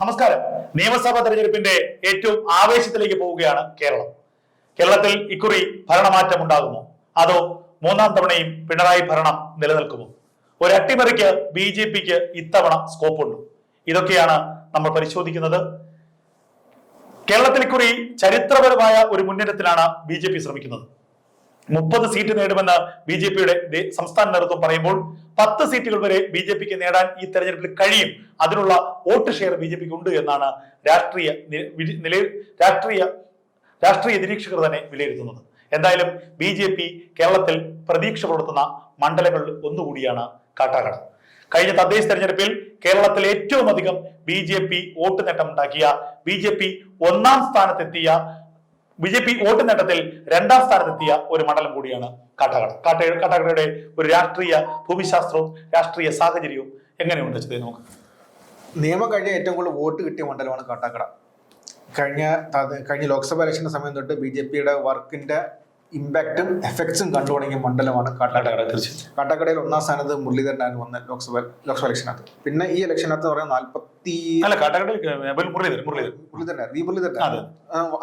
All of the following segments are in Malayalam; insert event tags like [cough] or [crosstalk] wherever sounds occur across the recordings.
നമസ്കാരം. നിയമസഭാ തെരഞ്ഞെടുപ്പിന്റെ ഏറ്റവും ആവേശത്തിലേക്ക് പോവുകയാണ് കേരളം. കേരളത്തിൽ ഇക്കുറി ഭരണമാറ്റം ഉണ്ടാകുമോ അതോ മൂന്നാം തവണയും പിണറായി ഭരണം നിലനിൽക്കുമോ? ഒരു അട്ടിമറിക്ക് ബി ജെ പിക്ക് ഇത്തവണ സ്കോപ്പുണ്ട്. ഇതൊക്കെയാണ് നമ്മൾ പരിശോധിക്കുന്നത്. കേരളത്തിൽ ഇക്കുറി ചരിത്രപരമായ ഒരു മുന്നേറ്റത്തിലാണ് ബി ജെ പി ശ്രമിക്കുന്നത്. മുപ്പത് സീറ്റ് നേടുമെന്ന് ബി ജെ പിയുടെ സംസ്ഥാന നേതൃത്വം പറയുമ്പോൾ പത്ത് സീറ്റുകൾ വരെ ബി ജെ പിക്ക് നേടാൻ ഈ തെരഞ്ഞെടുപ്പിൽ കഴിയും. അതിനുള്ള വോട്ട് ഷെയർ ബി ജെ പിക്ക് ഉണ്ട് എന്നാണ് രാഷ്ട്രീയ നിലയിൽ രാഷ്ട്രീയ രാഷ്ട്രീയ നിരീക്ഷകർ തന്നെ വിലയിരുത്തുന്നത്. എന്തായാലും ബി ജെ പി കേരളത്തിൽ പ്രതീക്ഷ പുലർത്തുന്ന മണ്ഡലങ്ങളിൽ ഒന്നുകൂടിയാണ് കാട്ടാക്കട. കഴിഞ്ഞ തദ്ദേശ തെരഞ്ഞെടുപ്പിൽ കേരളത്തിൽ ഏറ്റവും അധികം ബി ജെ പി വോട്ട് നേട്ടമുണ്ടാക്കിയ ബി ജെ പി ഒന്നാം സ്ഥാനത്തെത്തിയ ബി ജെ പി വോട്ട് നേട്ടത്തിൽ രണ്ടാം സ്ഥാനത്തെത്തിയ ഒരു മണ്ഡലം കൂടിയാണ് കാട്ടാക്കട. കാട്ട കാട്ടാക്കടയുടെ ഒരു രാഷ്ട്രീയ ഭൂമിശാസ്ത്രവും രാഷ്ട്രീയ സാഹചര്യവും എങ്ങനെയുണ്ട് വെച്ചത് നമുക്ക്? നിയമം കഴിഞ്ഞ ഏറ്റവും കൂടുതൽ വോട്ട് കിട്ടിയ മണ്ഡലമാണ് കാട്ടാക്കട. കഴിഞ്ഞ കഴിഞ്ഞ ലോക്സഭ ഇലക്ഷന്റെ സമയം തൊട്ട് ബി ജെ പിയുടെ വർക്കിന്റെ ഇമ്പാക്റ്റും എഫക്ട്സും കണ്ടു തുടങ്ങിയ മണ്ഡലമാണ് കാട്ടാക്കട തീർച്ചയായും കാട്ടാക്കടയിൽ ഒന്നാം സ്ഥാനത്ത് മുരളീധരനാണ് വന്ന ലോക്സഭ ലോക്സഭ ഇലക്ഷനകത്ത്. പിന്നെ ഈ ഇലക്ഷനകത്ത് പറയുന്ന നാൽപ്പത്തി അല്ല കാട്ടാക്കടയിൽ മുരളീധരൻ മുരളീധരൻ. മുരളീധരൻ.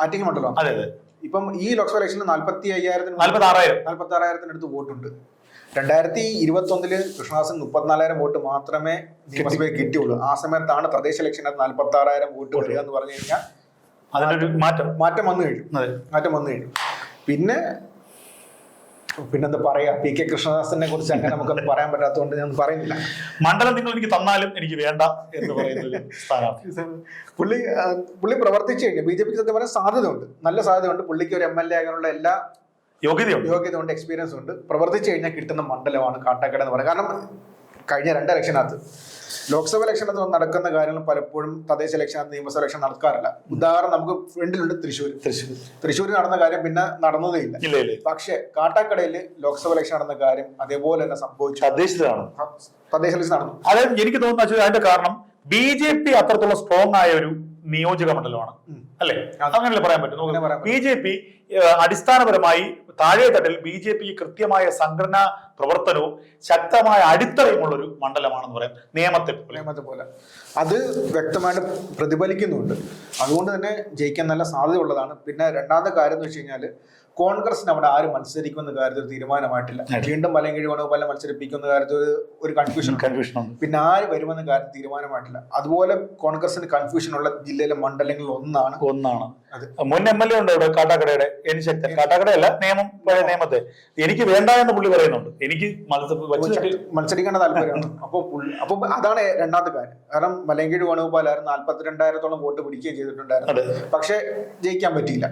ആറ്റിങ്ങൽ മണ്ഡലമാണ് അതെ അതെ. ഇപ്പം ഈ ലോക്സഭ ഇലക്ഷനിൽ നാൽപ്പത്തി അയ്യായിരത്തിന് നാല്പത്തി ആറായിരം അടുത്ത് ആറായിരത്തിനടുത്ത് വോട്ടുണ്ട്. രണ്ടായിരത്തി ഇരുപത്തി ഒന്നിൽ കൃഷ്ണദാസൻ മുപ്പത്തിനാലായിരം വോട്ട് മാത്രമേ നിയമസഭയിൽ കിട്ടിയുള്ളൂ. ആ സമയത്താണ് തദ്ദേശ ഇലക്ഷനകത്ത് നാൽപ്പത്തി ആറായിരം വോട്ട് വരിക എന്ന് പറഞ്ഞു കഴിഞ്ഞാൽ അതിനൊരു മാറ്റം മാറ്റം. വന്നു കഴിഞ്ഞു. മാറ്റം വന്നു കഴിഞ്ഞു. പിന്നെ പിന്നെന്താ പറയാ? പി കെ കൃഷ്ണദാസിനെ കുറിച്ച് അങ്ങനെ നമുക്കൊന്നും പറയാൻ പറ്റാത്തതുകൊണ്ട് ഞാൻ പറയുന്നില്ല. മണ്ഡലം നിങ്ങൾ എനിക്ക് തന്നാലും എനിക്ക് വേണ്ട എന്ന് പറയുന്ന സ്ഥാനാർത്ഥി. [laughs] പുള്ളി പുള്ളി പ്രവർത്തിച്ചു കഴിഞ്ഞു. ബി ജെ പിക്ക് സത്യം പറയാൻ സാധ്യതയുണ്ട്. നല്ല സാധ്യതയുണ്ട്. പുള്ളിക്ക് ഒരു എം എൽ എ ആകാനുള്ള എല്ലാ യോഗ്യതയുണ്ട്. യോഗ്യത ഉണ്ട് എക്സ്പീരിയൻസ് ഉണ്ട്. പ്രവർത്തിച്ചു കഴിഞ്ഞാൽ കിട്ടുന്ന മണ്ഡലമാണ് കാട്ടാക്കട എന്ന് പറയുന്നത്. കാരണം കഴിഞ്ഞ രണ്ട് ഇലക്ഷനകത്ത്. ലോക്സഭ ഇലക്ഷനകത്ത് നടക്കുന്ന കാര്യങ്ങൾ പലപ്പോഴും തദ്ദേശ ഇലക്ഷനകത്ത് നിയമസഭ ഇലക്ഷൻ നടക്കാറില്ല. ഉദാഹരണം നമുക്ക് ഫ്രണ്ടിലുണ്ട് തൃശ്ശൂർ തൃശ്ശൂർ തൃശ്ശൂർ നടന്ന കാര്യം പിന്നെ നടന്നതേ ഇല്ല. പക്ഷേ കാട്ടാക്കടയിൽ ലോക്സഭ ഇലക്ഷൻ നടന്ന കാര്യം അതേപോലെ തന്നെ സംഭവിച്ചു. തദ്ദേശത്തിലാണ്. തദ്ദേശ ഇലക്ഷൻ നടന്നു. അതായത് എനിക്ക് തോന്നുന്നു അതിന്റെ കാരണം ബി ജെ പി അത്രത്തോളം സ്ട്രോങ് ആയ ഒരു നിയോജക മണ്ഡലമാണ്. അല്ലെ. അങ്ങനെയല്ലേ പറയാൻ പറ്റും? ബി ജെ പി അടിസ്ഥാനപരമായി താഴെ തട്ടിൽ ബി ജെ പി കൃത്യമായ സംഘടനാ പ്രവർത്തനവും ശക്തമായ അടിത്തറയുമുള്ള ഒരു മണ്ഡലമാണെന്ന് പറയാം. നിയമത്തെ പോലെ. നിയമത്തെ പോലെ. അത് വ്യക്തമായിട്ട് പ്രതിഫലിക്കുന്നുണ്ട്. അതുകൊണ്ട് തന്നെ ജയിക്കാൻ നല്ല സാധ്യതയുള്ളതാണ്. പിന്നെ രണ്ടാമത്തെ കാര്യം എന്ന് വെച്ച് കഴിഞ്ഞാൽ കോൺഗ്രസിന് അവിടെ ആര് മത്സരിക്കുന്ന കാര്യത്തിൽ തീരുമാനമായിട്ടില്ല. വീണ്ടും മലയങ്കിഴി പല മത്സരിപ്പിക്കുന്ന കാര്യത്തിൽ ഒരു- കൺഫ്യൂഷൻ കൺഫ്യൂഷൻ പിന്നെ ആര് വരുമെന്ന കാര്യം തീരുമാനമായിട്ടില്ല. അതുപോലെ കോൺഗ്രസിന് കൺഫ്യൂഷൻ ഉള്ള ജില്ലയിലെ മണ്ഡലങ്ങളിൽ ഒന്നാണ്. ഒന്നാണ്. മുൻ എം എൽ എ ഉണ്ട് ഇവിടെ കാട്ടാക്കടയുടെ. എൻ ശക്തൻ. കാട്ടാക്കടയല്ല നിയമം. നിയമത്തെ. എനിക്ക് വേണ്ട എന്ന് പുള്ളി പറയുന്നുണ്ട്. എനിക്ക് മത്സരിക്കേണ്ട താല്പര്യമാണ് [laughs] അപ്പോൾ അപ്പൊ അപ്പോൾ അതാണ് രണ്ടാമത്തെ കാര്യം. കാരണം മലയങ്കിഴി വേണുഗോപാലായിരുന്നു നാല്പത്തിരണ്ടായിരത്തോളം വോട്ട് പിടിക്കുകയും ചെയ്തിട്ടുണ്ടായിരുന്നു. പക്ഷെ ജയിക്കാൻ പറ്റിയില്ല.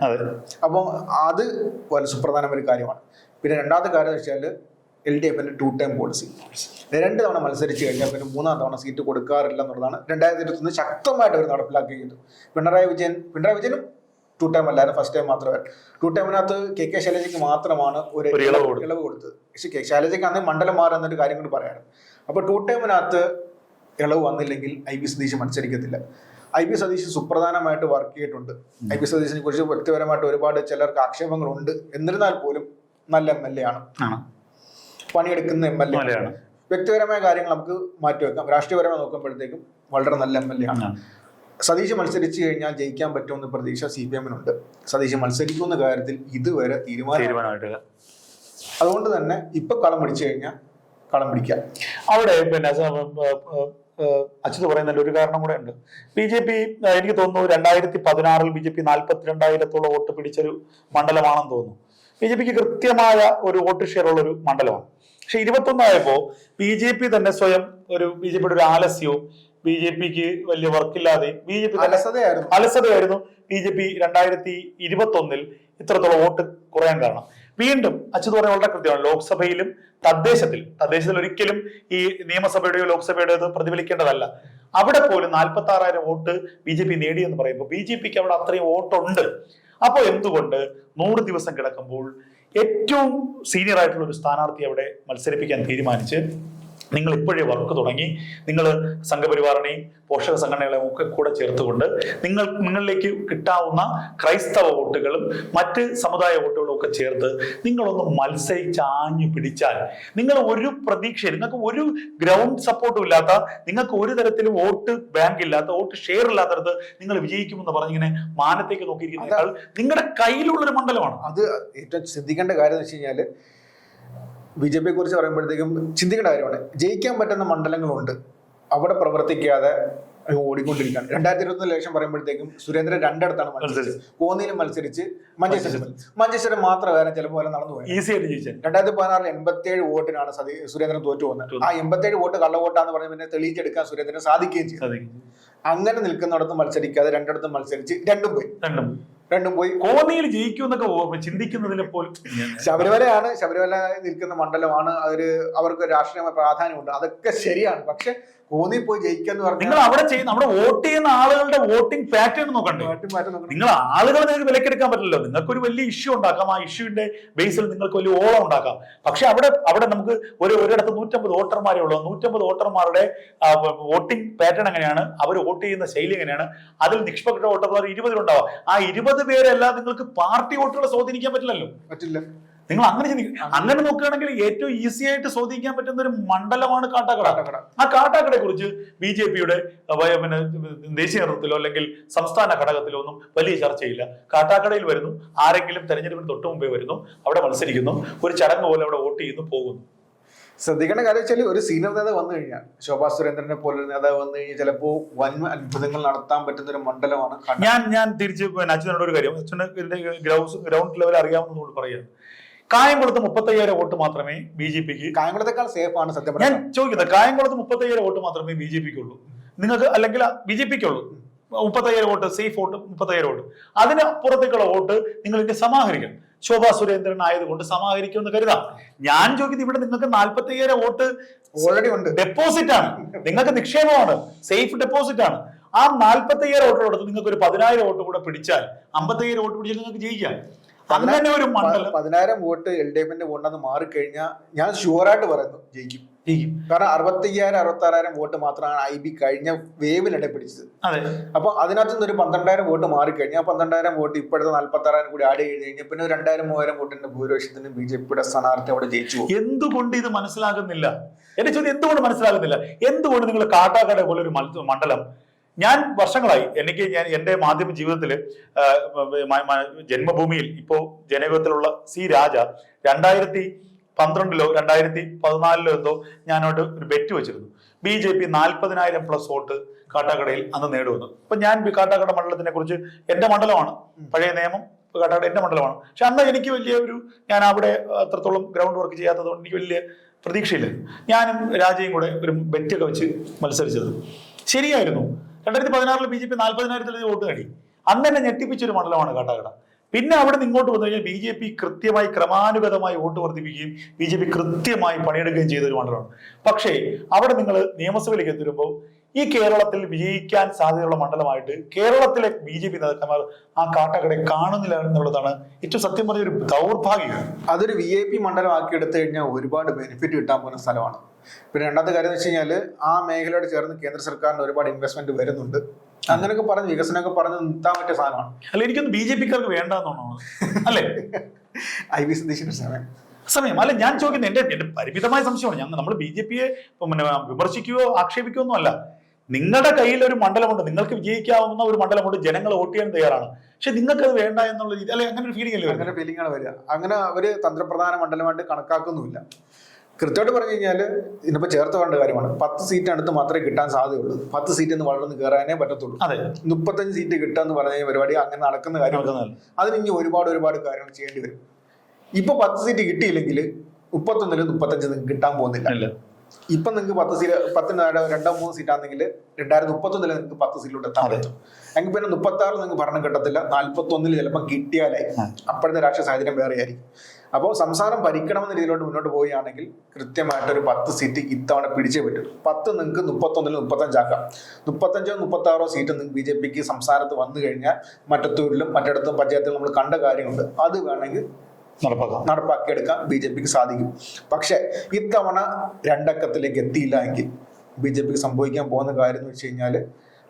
അപ്പൊ അപ്പോൾ അത് വളരെ സുപ്രധാനമായ ഒരു കാര്യമാണ്. പിന്നെ രണ്ടാമത്തെ കാര്യം എന്ന് വെച്ചാൽ എൽ ഡി എഫിന്റെ ടു ടൈം പോളിസി രണ്ട് തവണ മത്സരിച്ച് കഴിഞ്ഞാൽ പിന്നെ മൂന്നാം തവണ സീറ്റ് കൊടുക്കാറില്ല എന്നുള്ളതാണ് രണ്ടായിരത്തി ഇരുപത്തൊന്ന് ശക്തമായിട്ട് അവർ നടപ്പിലാക്കുകയും ചെയ്തു. പിണറായി വിജയൻ പിണറായി വിജയനും ടു ടൈം അല്ലായിരുന്നു ഫസ്റ്റ് ടൈം മാത്രമേ. ടു ടൈമിനകത്ത് കെ കെ ശൈലജയ്ക്ക് മാത്രമാണ് ഒരു ഇളവ് കൊടുത്തത്. പക്ഷേ കെ ശൈലജയ്ക്ക് അന്ന് മണ്ഡലം മാറുക എന്നൊരു കാര്യം കൂടി പറയാറ് അപ്പോൾ ടു ടൈമിനകത്ത് ഇളവ് വന്നില്ലെങ്കിൽ ഐ ബി സതീശ് മത്സരിക്കത്തില്ല. ഐ ബി സതീശ് സുപ്രധാനമായിട്ട് വർക്ക് ചെയ്തിട്ടുണ്ട്. ഐ ബി സതീശിനെ കുറിച്ച് വ്യക്തിപരമായിട്ട് ഒരുപാട് ചിലർക്ക് ആക്ഷേപങ്ങളുണ്ട്. എന്നിരുന്നാൽ പോലും നല്ല എം എൽ എ ആണ്. ആണ്. പണിയെടുക്കുന്ന എം എൽ എ ആണ്. വ്യക്തിപരമായ കാര്യങ്ങൾ നമുക്ക് മാറ്റിവെക്കാം. രാഷ്ട്രീയപരമായി നോക്കുമ്പോഴത്തേക്കും വളരെ നല്ല എം എൽ എ ആണ്. സതീശ് മത്സരിച്ചു കഴിഞ്ഞാൽ ജയിക്കാൻ പറ്റുമെന്ന് പ്രതീക്ഷ സി പി എമ്മിനുണ്ട്. സതീശ് മത്സരിക്കുന്ന കാര്യത്തിൽ ഇതുവരെ തീരുമാനം അതുകൊണ്ട് തന്നെ ഇപ്പൊ കളം പിടിച്ചു കഴിഞ്ഞാൽ കളം പിടിക്കാം. അവിടെ പിന്നെ അച്യുത് പറയുന്നതിന്റെ ഒരു കാരണം കൂടെ ഉണ്ട്. ബി ജെ പി എനിക്ക് തോന്നുന്നു രണ്ടായിരത്തി പതിനാറിൽ ബി ജെ പി നാൽപ്പത്തിരണ്ടായിരത്തോളം വോട്ട് പിടിച്ചൊരു മണ്ഡലമാണെന്ന് തോന്നുന്നു. ബി ജെ പിക്ക് കൃത്യമായ ഒരു വോട്ട് ഷെയർ ഉള്ള ഒരു മണ്ഡലമാണ്. പക്ഷെ ഇരുപത്തൊന്നായപ്പോ ബി ജെ പി തന്നെ സ്വയം ഒരു ബി ജെ പിയുടെ ഒരു ആലസ്യവും ബി ജെ പിക്ക് വലിയ വർക്കില്ലാതെ ബി ജെ പി അലസതയായിരുന്നു. അലസതയായിരുന്നു. ബി ജെ പി രണ്ടായിരത്തി ഇരുപത്തി ഒന്നിൽ ഇത്രത്തോളം വോട്ട് കുറയാൻ കാരണം. വീണ്ടും അച്യുത് പറഞ്ഞ വളരെ കൃത്യമാണ്. ലോക്സഭയിലും തദ്ദേശത്തിൽ തദ്ദേശത്തിൽ ഒരിക്കലും ഈ നിയമസഭയുടെയോ ലോക്സഭയുടെയോ പ്രതിഫലിക്കേണ്ടതല്ല. അവിടെ പോലും നാൽപ്പത്തി ആറായിരം വോട്ട് ബി ജെ പി നേടിയെന്ന് പറയുമ്പോൾ ബി ജെ പിക്ക് അവിടെ അത്രയും വോട്ടുണ്ട്. അപ്പോൾ എന്തുകൊണ്ട് നൂറ് ദിവസം കിടക്കുമ്പോൾ ഏറ്റവും സീനിയർ ആയിട്ടുള്ള ഒരു സ്ഥാനാർത്ഥി അവിടെ മത്സരിപ്പിക്കാൻ തീരുമാനിച്ച് നിങ്ങൾ ഇപ്പോഴേ വർക്ക് തുടങ്ങി. നിങ്ങൾ സംഘപരിവാറിനെയും പോഷക സംഘടനകളെയും ഒക്കെ കൂടെ ചേർത്തുകൊണ്ട് നിങ്ങൾ നിങ്ങളിലേക്ക് കിട്ടാവുന്ന ക്രൈസ്തവ വോട്ടുകളും മറ്റ് സമുദായ വോട്ടുകളും ഒക്കെ ചേർത്ത് നിങ്ങളൊന്ന് മത്സരിച്ചാഞ്ഞു പിടിച്ചാൽ നിങ്ങൾ ഒരു പ്രതീക്ഷ നിങ്ങൾക്ക് ഒരു ഗ്രൗണ്ട് സപ്പോർട്ടും ഇല്ലാത്ത നിങ്ങൾക്ക് ഒരു തരത്തിലും വോട്ട് ബാങ്ക് ഇല്ലാത്ത വോട്ട് ഷെയർ ഇല്ലാത്തടത്ത് നിങ്ങൾ വിജയിക്കുമെന്ന് പറഞ്ഞിങ്ങനെ മാനത്തേക്ക് നോക്കിയിരിക്കുന്നതിനേക്കാൾ നിങ്ങളുടെ കയ്യിലുള്ള ഒരു മണ്ഡലമാണ്. അത് ഏറ്റവും ശ്രദ്ധിക്കേണ്ട കാര്യം എന്ന് വെച്ച് കഴിഞ്ഞാൽ ബി ജെ പിയെ കുറിച്ച് പറയുമ്പോഴത്തേക്കും ചിന്തിക്കേണ്ട കാര്യമാണ്. ജയിക്കാൻ പറ്റുന്ന മണ്ഡലങ്ങളുണ്ട്. അവിടെ പ്രവർത്തിക്കാതെ ഓടിക്കൊണ്ടിരിക്കുകയാണ്. രണ്ടായിരത്തി ഇരുപത്തി ലക്ഷം പറയുമ്പോഴത്തേക്കും സുരേന്ദ്രൻ രണ്ടിടത്താണ് മത്സരിച്ചത്. കോന്നിയിലും മത്സരിച്ച് മഞ്ചേശ്വരം മഞ്ചേശ്വരം മാത്രം വേറെ ചിലപ്പോൾ വരെ നടന്നു ജയിച്ചാൽ. രണ്ടായിരത്തി പതിനാറിൽ എൺപത്തേഴ് വോട്ടിനാണ് സതി സുരേന്ദ്രൻ തോറ്റു പോകുന്നത്. ആ എൺപത്തേഴ് വോട്ട് കള്ളവോട്ടാന്ന് പറഞ്ഞ് പിന്നെ തെളിയിച്ചെടുക്കാൻ സുരേന്ദ്രന് സാധിക്കുകയും ചെയ്തു. അങ്ങനെ നിൽക്കുന്നിടത്ത് മത്സരിക്കാതെ രണ്ടിടത്തും മത്സരിച്ച് രണ്ടും പോയി. രണ്ടും രണ്ടും പോയി. കോന്നിയിൽ ജയിക്കും എന്നൊക്കെ ചിന്തിക്കുന്നതിന് പോലും. ശബരിമലയാണ്. ശബരിമല നിൽക്കുന്ന മണ്ഡലമാണ്. അതൊരു അവർക്ക് രാഷ്ട്രീയമായ പ്രാധാന്യമുണ്ട്. അതൊക്കെ ശരിയാണ്. പക്ഷെ കോന്നി പോയി ജയിക്കാന്ന് പറഞ്ഞു നിങ്ങൾ അവിടെ ചെയ്യുന്ന അവിടെ വോട്ട് ചെയ്യുന്ന ആളുകളുടെ വോട്ടിംഗ് പാറ്റേൺ നോക്കണ്ടേ. നിങ്ങൾ ആളുകളെ നിങ്ങൾക്ക് വിലക്കെടുക്കാൻ പറ്റില്ലല്ലോ. നിങ്ങൾക്ക് ഒരു വലിയ ഇഷ്യൂ ഉണ്ടാക്കാം. ആ ഇഷ്യൂവിന്റെ ബേസിൽ നിങ്ങൾക്ക് വലിയ ഓളം ഉണ്ടാക്കാം. പക്ഷെ അവിടെ അവിടെ നമുക്ക് ഒരു ഒരിടത്ത് നൂറ്റമ്പത് വോട്ടർമാരെ ഉള്ളൂ. നൂറ്റമ്പത് വോട്ടർമാരുടെ വോട്ടിംഗ് പാറ്റേൺ എങ്ങനെയാണ്? അവർ വോട്ട് ചെയ്യുന്ന ശൈലി എങ്ങനെയാണ്? അതിൽ നിഷ്പക്ഷ വോട്ടർമാർ ഇരുപതിലുണ്ടാവാം. ആ ഇരുപത് പേരെല്ലാം നിങ്ങൾക്ക് പാർട്ടി വോട്ടുകളെ സ്വാധീനിക്കാൻ പറ്റില്ലല്ലോ. പറ്റില്ല. നിങ്ങൾ അങ്ങനെ ചിന്തിക്കും അങ്ങനെ നോക്കുകയാണെങ്കിൽ ഏറ്റവും ഈസി ആയിട്ട് സ്വാധീനിക്കാൻ പറ്റുന്ന ഒരു മണ്ഡലമാണ് കാട്ടാക്കട. ആ കാട്ടാക്കടയെ കുറിച്ച് ബി ജെ പിയുടെ പിന്നെ ദേശീയ നേതൃത്വത്തിലോ അല്ലെങ്കിൽ സംസ്ഥാന ഘടകത്തിലോ ഒന്നും വലിയ ചർച്ചയില്ല കാട്ടാക്കടയിൽ വരുന്നു ആരെങ്കിലും തെരഞ്ഞെടുപ്പിന് തൊട്ട് മുമ്പേ വരുന്നു അവിടെ മത്സരിക്കുന്നു ഒരു ചടങ്ങ് പോലെ അവിടെ വോട്ട് ചെയ്യുന്നു പോകുന്നു ശ്രദ്ധിക്കേണ്ട കാര്യം വെച്ചാൽ ഒരു സീനിയർ നേതാവ് വന്നു കഴിഞ്ഞാൽ ശോഭാ സുരേന്ദ്രനെ പോലൊരു നേതാവ് വന്നു കഴിഞ്ഞാൽ ചിലപ്പോ വൻ അത്ഭുതങ്ങൾ നടത്താൻ പറ്റുന്ന ഒരു മണ്ഡലമാണ്. ഞാൻ ഞാൻ തിരിച്ച് അച്ഛനോട് ഒരു കാര്യം അച്ഛന് ഗ്രൗണ്ട് ലെവൽ അറിയാവുന്നതുകൊണ്ട് പറയുന്നത് കായംകുളത്ത് മുപ്പത്തയ്യായിരം വോട്ട് മാത്രമേ ബി ജെ പിക്ക് കായംകുളത്തേക്കാൾ സേഫ് ആണ് സത്യം ഞാൻ ചോദിക്കുന്നത് കായംകുളത്ത് മുപ്പത്തയ്യായിരം വോട്ട് മാത്രമേ ബി ജെ പിക്ക് ഉള്ളൂ നിങ്ങൾക്ക് അല്ലെങ്കിൽ ബി ജെ പിക്ക് ഉള്ളൂ മുപ്പത്തയ്യായിരം വോട്ട് സേഫ് വോട്ട് മുപ്പത്തയ്യായിരം വോട്ട്. അതിന് വോട്ട് നിങ്ങൾ ഇതിന്റെ സമാഹരിക്കണം. ശോഭാ സുരേന്ദ്രൻ ആയതുകൊണ്ട് സമാഹരിക്കുമെന്ന് കരുതാം. ഞാൻ ചോദിക്കുന്നത് ഇവിടെ നിങ്ങൾക്ക് നാൽപ്പത്തയ്യായിരം വോട്ട് ഓൾറെഡി ഉണ്ട്. ഡെപ്പോസിറ്റ് ആണ്. നിങ്ങൾക്ക് നിക്ഷേപമാണ്. സേഫ് ഡെപ്പോസിറ്റ് ആണ്. ആ നാൽപ്പത്തയ്യായിരം വോട്ടിനോടത്ത് നിങ്ങൾക്ക് ഒരു പതിനായിരം വോട്ട് കൂടെ പിടിച്ചാൽ അമ്പത്തയ്യായിരം വോട്ട് പിടിച്ചാൽ നിങ്ങൾക്ക് ജയിക്കാം. അങ്ങനെ ഒരു മണ്ഡലം. പതിനായിരം വോട്ട് എൽ ഡി എഫിന്റെ വോട്ടെന്ന് മാറിക്കഴിഞ്ഞാൽ ഞാൻ ഷുവറായിട്ട് പറയുന്നു ജയിക്കും. ജയിക്കും. കാരണം അറുപത്തയ്യായിരം അറുപത്തി ആറായിരം വോട്ട് മാത്രമാണ് ഐ ബി കഴിഞ്ഞ വേവിനിടെ പിടിച്ചത് അതെ. അപ്പൊ അതിനകത്ത് നിന്ന് ഒരു പന്ത്രണ്ടായിരം വോട്ട് മാറിക്കഴിഞ്ഞാൽ ആ പന്ത്രണ്ടായിരം വോട്ട് ഇപ്പോഴത്തെ നാല്പത്തി ആറായിരം കൂടി ആഡ് ചെയ്ത് കഴിഞ്ഞാൽ പിന്നെ രണ്ടായിരം മൂവായിരം വോട്ടിന്റെ ഭൂരിപക്ഷത്തിന് ബി ജെ പിയുടെ സ്ഥാനാർത്ഥി അവിടെ ജയിച്ചു എന്തുകൊണ്ട് ഇത് മനസ്സിലാകുന്നില്ല? എന്റെ ചോദ്യം എന്തുകൊണ്ട് മനസ്സിലാകുന്നില്ല? എന്തുകൊണ്ട് നിങ്ങൾ കാട്ടാക്കട പോലെ ഒരു മണ്ഡലം ഞാൻ വർഷങ്ങളായി എനിക്ക് ഞാൻ എന്റെ മാധ്യമ ജീവിതത്തിൽ ജന്മഭൂമിയിൽ ഇപ്പോ ജനകത്തിലുള്ള സി രാജ രണ്ടായിരത്തി പന്ത്രണ്ടിലോ രണ്ടായിരത്തി പതിനാലിലോ എന്തോ ഞാനോട് ഒരു ബെറ്റ് വെച്ചിരുന്നു. ബി ജെ പി നാൽപ്പതിനായിരം പ്ലസ് വോട്ട് കാട്ടാക്കടയിൽ അന്ന് നേടുവന്നു അപ്പൊ ഞാൻ കാട്ടാക്കട മണ്ഡലത്തിനെ കുറിച്ച് എന്റെ മണ്ഡലമാണ്. പഴയ നിയമം കാട്ടാക്കട എന്റെ മണ്ഡലമാണ്. പക്ഷെ അന്ന് എനിക്ക് വലിയ ഒരു ഞാൻ അവിടെ അത്രത്തോളം ഗ്രൗണ്ട് വർക്ക് ചെയ്യാത്തതുകൊണ്ട് എനിക്ക് വലിയ പ്രതീക്ഷയില്ല. ഞാനും രാജയും കൂടെ ഒരു ബെറ്റൊക്കെ വെച്ച് മത്സരിച്ചത്. ശരിയായിരുന്നു. രണ്ടായിരത്തി പതിനാറിൽ ബി ജെ പി നാൽപ്പതിനായിരത്തിലധികം വോട്ട് നേടി. അന്ന് തന്നെ ഞെട്ടിപ്പിച്ചൊരു മണ്ഡലമാണ് കാട്ടാക്കട പിന്നെ അവിടെ നിന്ന് ഇങ്ങോട്ട് വന്നു കഴിഞ്ഞാൽ ബി ജെ പി കൃത്യമായി ക്രമാനുഗതമായി വോട്ട് വർദ്ധിപ്പിക്കുകയും ബി ജെ പി കൃത്യമായി പണിയെടുക്കുകയും ചെയ്ത ഒരു മണ്ഡലമാണ്. പക്ഷേ അവിടെ നിങ്ങൾ നിയമസഭയിലേക്ക് എത്തിരുമ്പോൾ ഈ കേരളത്തിൽ വിജയിക്കാൻ സാധ്യതയുള്ള മണ്ഡലമായിട്ട് കേരളത്തിലെ ബി ജെ പി നേതാക്കന്മാർ ആ കാട്ടക്കടയെ കാണുന്നില്ല എന്നുള്ളതാണ് ഏറ്റവും സത്യം പറഞ്ഞ ഒരു ദൗർഭാഗ്യം. അതൊരു വി ഐ പി മണ്ഡലമാക്കി എടുത്തു കഴിഞ്ഞാൽ ഒരുപാട് ബെനിഫിറ്റ് കിട്ടാൻ പോകുന്ന സ്ഥലമാണ്. പിന്നെ രണ്ടാമത്തെ കാര്യം എന്ന് വെച്ച് കഴിഞ്ഞാൽ ആ മേഖലയോട് ചേർന്ന് കേന്ദ്ര സർക്കാരിന് ഒരുപാട് ഇൻവെസ്റ്റ്മെന്റ് വരുന്നുണ്ട്. അങ്ങനെയൊക്കെ പറഞ്ഞ് വികസനമൊക്കെ പറഞ്ഞ് നിർത്താൻ പറ്റിയ സാധനമാണ്. അല്ല എനിക്കൊന്നും ബി ജെ പിക്കാർക്ക് വേണ്ടെന്നാണോ അല്ലേ? ഐ വി സതീഷിന്റെ സമയം സമയം. അല്ല ഞാൻ ചോദിക്കുന്നത് എന്റെ എന്റെ പരിമിതമായ സംശയമാണ്. ഞങ്ങൾ നമ്മൾ ബി ജെ പിയെ പിന്നെ വിമർശിക്കുകയോ ആക്ഷേപിക്കുകയോ ഒന്നും അല്ല. നിങ്ങളുടെ കയ്യിൽ ഒരു മണ്ഡലമുണ്ട് നിങ്ങൾക്ക് വിജയിക്കാവുന്ന ഒരു മണ്ഡലമുണ്ട് ജനങ്ങൾ വോട്ട് ചെയ്യാൻ തയ്യാറാണ്. പക്ഷെ നിങ്ങൾക്ക് അത് വേണ്ട എന്നുള്ള രീതി അല്ലെങ്കിൽ അങ്ങനെ ഒരു ഫീലിംഗ് അല്ലേ? അങ്ങനെ ഫീലിംഗ് ആണ് വരിക. അങ്ങനെ അവർ തന്ത്രപ്രധാന മണ്ഡലമായിട്ട് കണക്കാക്കുന്നുമില്ല. കൃത്യമായിട്ട് പറഞ്ഞു കഴിഞ്ഞാൽ ഇതിനിപ്പോ ചേർത്ത് പറയേണ്ട കാര്യമാണ്. പത്ത് സീറ്റ് അടുത്ത് മാത്രമേ കിട്ടാൻ സാധ്യതയുള്ളൂ. പത്ത് സീറ്റ് എന്ന് വളർന്ന് കയറാനേ പറ്റത്തുള്ളൂ. അതെ. മുപ്പത്തഞ്ച് സീറ്റ് കിട്ടുക എന്ന് പറഞ്ഞ പരിപാടി അങ്ങനെ നടക്കുന്ന നടക്കുന്നതല്ല. അതിന് ഇനി ഒരുപാട് ഒരുപാട് കാര്യങ്ങൾ ചെയ്യേണ്ടി വരും. ഇപ്പൊ പത്ത് സീറ്റ് കിട്ടിയില്ലെങ്കിൽ മുപ്പത്തൊന്നിലും മുപ്പത്തഞ്ച് നിങ്ങൾക്ക് കിട്ടാൻ പോകുന്നില്ല. ഇപ്പൊ നിങ്ങൾക്ക് പത്ത് സീറ്റ് പത്തിന് രണ്ടോ മൂന്ന് സീറ്റ് ആണെങ്കിൽ രണ്ടായിരത്തി മുപ്പത്തൊന്നിൽ നിങ്ങൾക്ക് പത്ത് സീറ്റിലൂടെ എത്താൻ പറ്റും. എങ്കിൽ പിന്നെ മുപ്പത്തി ആറിൽ നിങ്ങൾക്ക് ഭരണം കിട്ടത്തില്ല. നാല്പത്തി ഒന്നിൽ ചിലപ്പോൾ കിട്ടിയാലായി അപ്പോഴത്തെ രാഷ്ട്രീയ സാഹചര്യം വേറെ ആയിരിക്കും. അപ്പോൾ സംസാരം ഭരിക്കണമെന്ന രീതിയിലോട്ട് മുന്നോട്ട് പോവുകയാണെങ്കിൽ കൃത്യമായിട്ട് ഒരു പത്ത് സീറ്റ് ഇത്തവണ പിടിച്ചേ പറ്റും. പത്ത് നിങ്ങൾക്ക് മുപ്പത്തൊന്നിൽ മുപ്പത്തഞ്ചാക്കാം. മുപ്പത്തഞ്ചോ മുപ്പത്തി ആറോ സീറ്റ് നിങ്ങൾക്ക് ബി ജെ പിക്ക് സംസ്ഥാനത്ത് വന്നു കഴിഞ്ഞാൽ മറ്റത്തൂരിലും മറ്റിടത്തും പഞ്ചായത്തിലും നമ്മൾ കണ്ട കാര്യമുണ്ട്. അത് വേണമെങ്കിൽ നടപ്പാക്കിയെടുക്കാൻ ബി ജെ പിക്ക് സാധിക്കും. പക്ഷെ ഇത്തവണ രണ്ടക്കത്തിലേക്ക് എത്തിയില്ല എങ്കിൽ ബി ജെ പിക്ക് സംഭവിക്കാൻ പോകുന്ന കാര്യം എന്ന് വെച്ച് കഴിഞ്ഞാൽ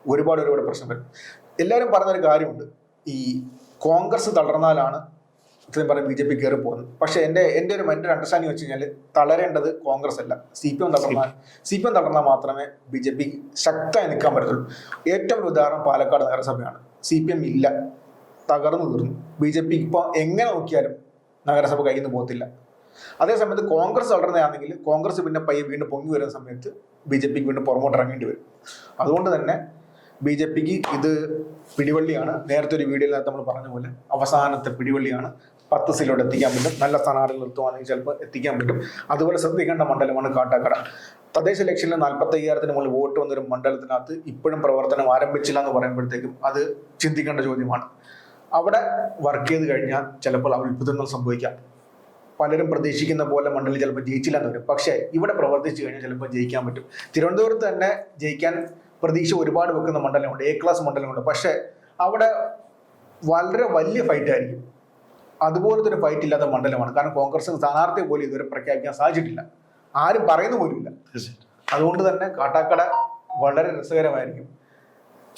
ഒരുപാട് ഒരുപാട് പ്രശ്നം വരും. എല്ലാവരും പറഞ്ഞൊരു കാര്യമുണ്ട്. ഈ കോൺഗ്രസ് തളർന്നാലാണ് ഇത്രയും പറഞ്ഞ ബി ജെ പി കയറി പോകുന്നത്. പക്ഷേ എന്റെ എന്റെ ഒരു എന്റെ അണ്ടർസ്റ്റാൻഡിങ് വെച്ച് കഴിഞ്ഞാൽ തളരേണ്ടത് കോൺഗ്രസ് അല്ല. സി പി എം തളർന്നാൽ സി പി എം തളർന്നാൽ മാത്രമേ ബി ജെ പി ശക്തമായി നിൽക്കാൻ പറ്റത്തുള്ളൂ. ഏറ്റവും ഒരു ഉദാഹരണം പാലക്കാട് നഗരസഭയാണ്. സി പി എം ഇല്ല. തകർന്നു തീർന്നു. ബി ജെ പി ഇപ്പോൾ എങ്ങനെ നോക്കിയാലും നഗരസഭ കയ്യിൽ നിന്ന് പോകത്തില്ല അതേസമയത്ത് കോൺഗ്രസ് വളർന്നതാണെങ്കിൽ കോൺഗ്രസ് പിന്നെ പയ്യെ വീണ്ടും പൊങ്ങി വരുന്ന സമയത്ത് ബി ജെ പിക്ക് വീണ്ടും പുറമോട്ട് ഇറങ്ങേണ്ടി വരും. അതുകൊണ്ട് തന്നെ ബി ജെ പിക്ക് ഇത് പിടിവള്ളിയാണ്. നേരത്തെ ഒരു വീഡിയോയിൽ നമ്മൾ പറഞ്ഞ പോലെ അവസാനത്തെ പിടിവള്ളിയാണ്. പത്ത് സീലോട്ട് എത്തിക്കാൻ പറ്റും. നല്ല സ്ഥാനാർത്ഥികൾ നിർത്തുവാണെങ്കിൽ ചിലപ്പോൾ എത്തിക്കാൻ പറ്റും. അതുപോലെ ശ്രദ്ധിക്കേണ്ട മണ്ഡലമാണ് കാട്ടാക്കട. തദ്ദേശ ഇലക്ഷനിൽ നാൽപ്പത്തി അയ്യായിരത്തിന് മുകളിൽ വോട്ട് വന്നൊരു മണ്ഡലത്തിനകത്ത് ഇപ്പോഴും പ്രവർത്തനം ആരംഭിച്ചില്ല എന്ന് പറയുമ്പോഴത്തേക്കും അത് ചിന്തിക്കേണ്ട ചോദ്യമാണ്. അവിടെ വർക്ക് ചെയ്ത് കഴിഞ്ഞാൽ ചിലപ്പോൾ അത്ഭുതങ്ങൾ സംഭവിക്കാം. പലരും പ്രതീക്ഷിക്കുന്ന പോലെ മണ്ഡലി ചിലപ്പോൾ ജയിച്ചില്ല എന്ന് വരും. പക്ഷേ ഇവിടെ പ്രവർത്തിച്ചു കഴിഞ്ഞാൽ ചിലപ്പോൾ ജയിക്കാൻ പറ്റും. തിരുവനന്തപുരത്ത് തന്നെ ജയിക്കാൻ പ്രതീക്ഷ ഒരുപാട് വെക്കുന്ന മണ്ഡലമുണ്ട് എ ക്ലാസ് മണ്ഡലമുണ്ട് പക്ഷേ അവിടെ വളരെ വലിയ ഫൈറ്റ് ആയിരിക്കും. അതുപോലത്തെ ഒരു ഫൈറ്റ് ഇല്ലാത്ത മണ്ഡലമാണ്. കാരണം കോൺഗ്രസ് സ്ഥാനാർത്ഥി പോലും ഇതുവരെ പ്രഖ്യാപിക്കാൻ സാധിച്ചിട്ടില്ല. ആരും പറയുന്ന പോലുമില്ല അതുകൊണ്ട് തന്നെ കാട്ടാക്കട വളരെ രസകരമായിരിക്കും.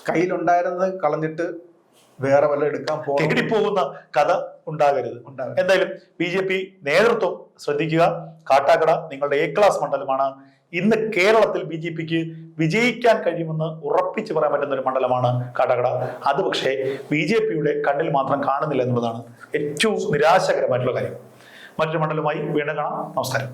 കയ്യിലുണ്ടായിരുന്നത് കളഞ്ഞിട്ട് വേറെ വല്ല എടുക്കാൻ പോകുന്ന കഥ ഉണ്ടാകരുത്. എന്തായാലും ബി ജെ പി നേതൃത്വം ശ്രദ്ധിക്കുക. കാട്ടാക്കട നിങ്ങളുടെ എ ക്ലാസ് മണ്ഡലമാണ്. ഇന്ന് കേരളത്തിൽ ബി ജെ പിക്ക് വിജയിക്കാൻ കഴിയുമെന്ന് ഉറപ്പിച്ചു പറയാൻ പറ്റുന്ന ഒരു മണ്ഡലമാണ് കാട്ടാക്കട. അത് പക്ഷേ ബി ജെ പിയുടെ കണ്ണിൽ മാത്രം കാണുന്നില്ല എന്നുള്ളതാണ് ഏറ്റവും നിരാശകരമായിട്ടുള്ള കാര്യം. മറ്റൊരു മണ്ഡലമായി വീണ്ടും കാണാം. നമസ്കാരം.